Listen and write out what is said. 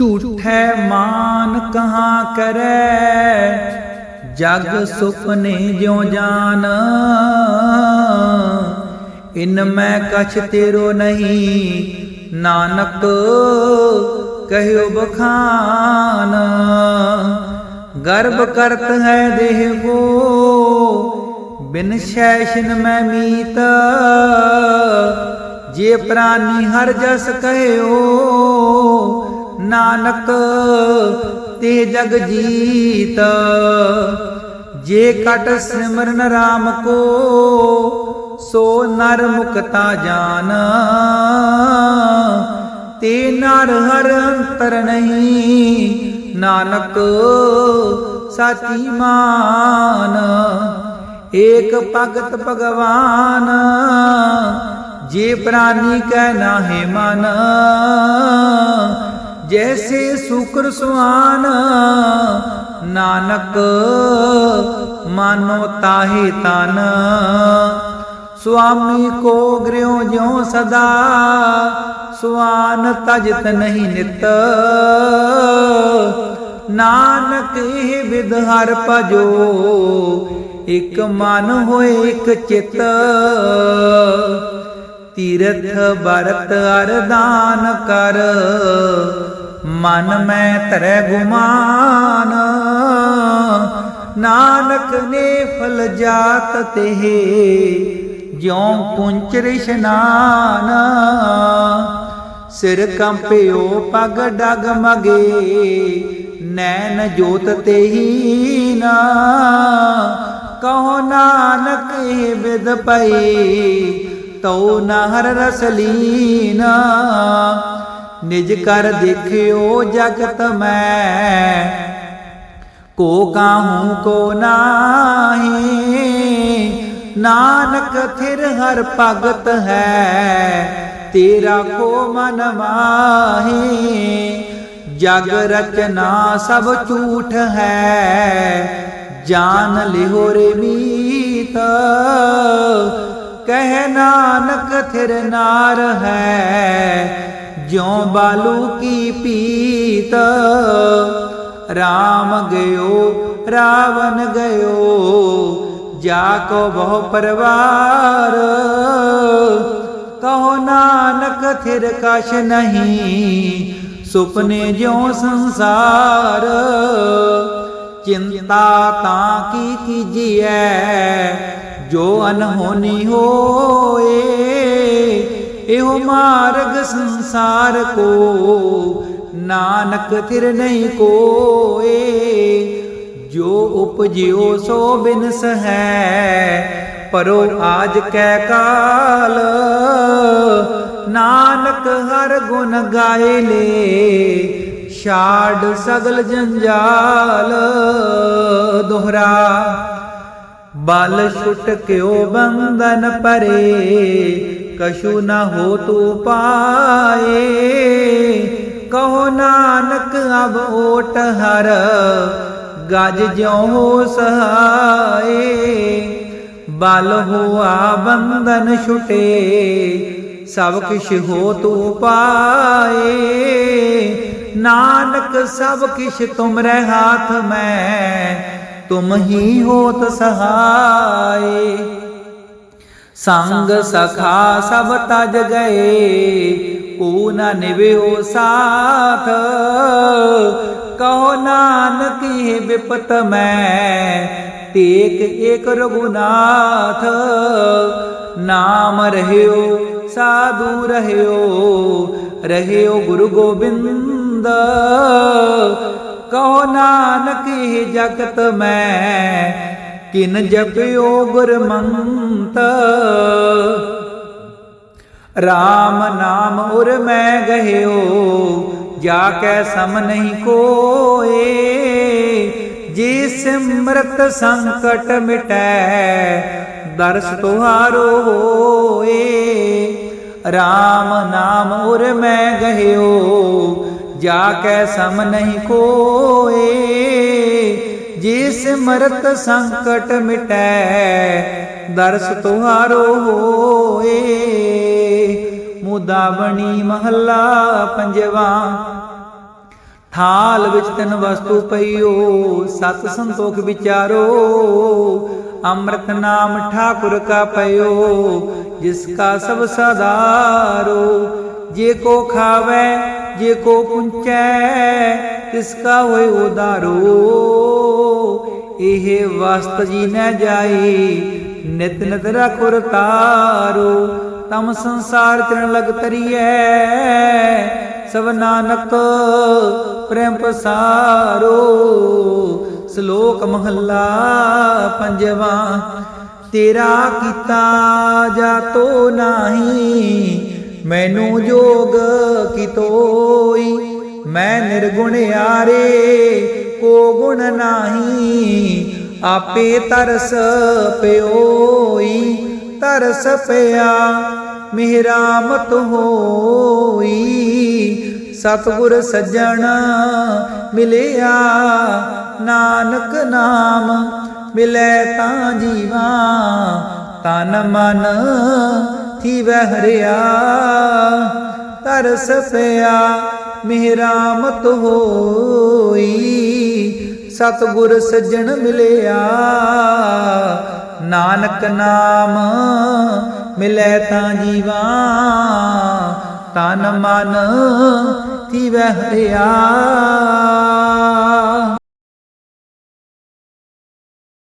ਝੂਠੈ ਮਾਨ ਕਹਾ ਕਰੈ? ਜਗ ਸੁਪਨੇ ਜਿਉ ਜਾਨ। ਇਨ ਮੈਂ ਕਛ ਤੇਰੋ ਨਹੀਂ। ਨਾਨਕ ਕਹਿਓ ਬਖਾਨ। ਗਰਭ ਕਰਤ ਹੈ ਦੇਹ ਕੋ। ਬਿਨ ਸ਼ੈਸ਼ਨ ਮੈਂ ਮੀਤ। ਜੇ ਪ੍ਰਾਨੀ ਹਰ ਜਸ ਕਹਿਓ। ਨਾਨਕ, ਤੇ ਜਗ ਜੀਤ। ਜੇ ਕਟ ਸਿਮਰਨ RAM ਕੋ, ਸੋ ਨਰ ਮੁਕਤਾ ਜਾਨ। ਤੇ ਨਰ ਹਰ ਅੰਤਰ ਨਹੀਂ, ਨਾਨਕ ਸਾਚੀ ਮਾਨ। ਏਕ ਭਗਤ ਭਗਵਾਨ, ਜੇ ਪ੍ਰਾਨੀ ਕਹਿ ਨਾਹਿ ਮਨ। ਜੈਸੇ ਸੁਕਰ ਸੁਆਨ ਨਾਨਕ ਮਾਨੋ ਤਾਹੇ ਤਨ। ਸੁਆਮੀ ਕੋ ਗ੍ਰਿਓ ਜਿਉ ਸਦਾ, ਸੁਆਨ ਤਜਤ ਨਹੀਂ ਨਿਤ। ਨਾਨਕ ਇਹ ਵਿਦ ਹਰ ਭਜੋ, ਇਕ ਮਨ ਹੋਏ ਇਕ ਚਿਤ। ਤੀਰਥ ਬਰਤ ਅਰਦਾਨ ਕਰ ਮਨ ਮੈਂ ਧਰੈ ਗੁਮਾਨ। ਨਾਨਕ ਨੇ ਫਲ ਜਾਤ ਤੇ ਜਿਉ ਪੁੰਚਰ ਇਸ਼ਨਾਨ। ਸਿਰ ਕੰਪਿਓ ਪਗ ਡਗ ਮਗੇ, ਨੈਣ ਜੋਤ ਤੇਹੀ ਨਾ। ਕਹੋ ਨਾਨਕ ਇਹ ਬਿਦ ਪਈ, ਤਉ ਨਹਰ ਰਸ ਲੀਨਾ। ਨਿਜ ਕਰ ਦੇਖਿਓ ਜਗਤ ਮੈਂ। ਕੋ ਕਾਹੂ ਕੋ ਨਾਹੀ, ਨਾਨਕ ਥਿਰ ਹਰ ਭਗਤ ਹੈ। ਤੇਰਾ ਕੋ ਮਨ ਮਾਹੀ, ਜਗ ਰਚਨਾ ਸਭ ਝੂਠ ਹੈ। ਜਾਨ ਲਿਹੋ ਰੇ ਮੀਤ, ਕਹਿ ਨਾਨਕ ਥਿਰ ਨਾਰ ਹੈ। ਜਿਉ ਬਾਲੂ ਕੀ ਪੀਤ? ਰਾਮ ਗਇਓ, ਰਾਵਣ ਗਇਓ, ਜਾ ਕੋ ਬਹੁ ਪਰਵਾਰ। ਕਹੋ ਨਾਨਕ, ਥਿਰ ਕਛ ਨਹੀਂ, ਸੁਪਨੇ ਜਿਉ ਸੰਸਾਰ। ਚਿੰਤਾ ਤਾਂ ਕੀ ਕੀਜੀਐ ਜੋ ਅਨਹੋਨੀ ਹੋਏ। ਇਹੋ ਮਾਰਗ ਸੰਸਾਰ ਕੋ, ਨਾਨਕ ਥਿਰ ਨਹੀਂ ਕੋਏ। ਜੋ ਉਪਜਿਓ ਸੋ ਬਿਨਸ ਹੈ ਪਰੋ ਆਜ ਕੈ ਕਾਲ। ਨਾਨਕ ਹਰ ਗੁਣ ਗਾਏ ਲੇ ਛਾੜ ਸਗਲ ਜੰਜਾਲ। ਦੋਹਰਾ, ਬਲ ਛੁਟ ਕਿਉ ਬੰਧਨ ਪਰੇ ਕਛੂ ਨ ਹੋ ਤੂ ਪਾਏ। ਕਹੋ ਨਾਨਕ, ਅਬ ਓਟ ਹਰ ਗਜ ਜਿਉ ਹੋ ਸਹਾਏ। ਬਲ ਹੋਆ ਬੰਧਨ ਛੁਟੇ, ਸਭ ਕਿਛ ਹੋ ਤੂ ਪਾਏ। ਨਾਨਕ, ਸਭ ਕਿਛ ਤੁਮਰੇ ਹਾਥ ਮੈਂ, ਤੁਮ ਹੀ ਹੋਤ ਸਹਾਏ। ਸੰਗ ਸਖਾ ਸਭ ਤਜ ਗਏ ਕੋ ਨ ਨਿਵਿਓ ਸਾਥ ਕਹੋ ਨਾਨਕ ਇਹ ਵਿਪਤ ਮੈਂ ਤੇਕ ਏਕ ਰਘੁਨਾਥ ਨਾਮ ਰਹਿਓ ਸਾਧੂ ਰਹਿਓ ਰਹਿਓ ਗੁਰੂ ਗੋਬਿੰਦ ਕਹੋ ਨਾਨਕ ਇਹ ਜਗਤ ਮੈਂ ਕਿਨ ਜਪਿਓ ਗੁਰਮੰਤ। RAM ਨਾਮ ਉਰ ਮੈਂ ਗਹਿਓ ਜਾ ਕੈ ਸਮ ਨਹੀਂ ਕੋਏ। ਜੀ ਸਿਮਰਤ ਸੰਕਟ ਮਿਟੈ, ਦਰਸ ਤੁਹਾਰੋ ਹੋਏ। RAM ਨਾਮ ਉਰ ਮੈਂ ਗਹਿਓ ਜਾ ਕੈ ਸਮ ਨਹੀਂ ਕੋਏ। ਜਿਸ ਮਰਤ ਸੰਕਟ ਮਿਟੈ, ਦਰਸ ਤੁਹਾਰੋ ਹੋਏ ਮੁਦਾਵਣੀ ਮਹੱਲਾ ਪੰਜਵਾ ਥਾਲ ਵਿੱਚ ਤਿੰਨ ਵਸਤੂ ਪਈਓ, ਸਤ ਸੰਤੋਖ ਵਿਚਾਰੋ। ਅੰਮ੍ਰਿਤ ਨਾਮ ਠਾਕੁਰ ਕਾ ਪਇਓ ਜਿਸ ਕਾ ਸਭ ਸਦਾਰੋ ਜੇ ਕੋ ਖਾਵੇ ਜੇ ਕੋ ਪੁੰਚੈ, ਤਿਸ ਕਾ ਹੋਏ ਉਦਾਰੋ। ਇਹ ਵਸਤ ਜੀ ਨ ਜਾਈ ਨਿਤ ਨਿਤ ਰਖੁਰ ਤਾਰੋ। ਤਮ ਸੰਸਾਰ ਚਰਨ ਲਗ ਤਰੀਐ, ਸਭ ਨਾਨਕ ਪ੍ਰੇਮ ਪਸਾਰੋ। ਸ਼ਲੋਕ ਮਹੱਲਾ ਪੰਜਵਾ, ਤੇਰਾ ਕੀਤਾ ਜਾ ਤੋ ਨਾਹੀ ਮੈਨੂੰ ਜੋਗ ਕੀ ਤੋਈ? ਮੈਂ ਨਿਰਗੁਣ ਆਰੇ ਕੋ ਗੁਣ ਨਾਹੀ? ਆਪੇ ਤਰਸ ਪਿਓਈ, ਤਰਸ ਪਿਆ ਮਿਹਰਾ ਮਤ ਹੋਈ। ਸਤਿਗੁਰ ਸੱਜਣ ਮਿਲਿਆ, ਨਾਨਕ ਨਾਮ ਮਿਲੇ ਤਾਂ ਜੀਵਾ। ਤਨ ਮਨ ਥੀ ਹਰਿਆ ਤਰਸ ਪਿਆ ਮਿਹਰਾ ਮਤ ਹੋਈ। ਸਤਿਗੁਰ ਸੱਜਣ ਮਿਲਿਆ, ਨਾਨਕ ਨਾਮ ਮਿਲੇ ਤਾਂ ਜੀਵਾ, ਤਨ ਮਨ ਥੀ ਹਰਿਆ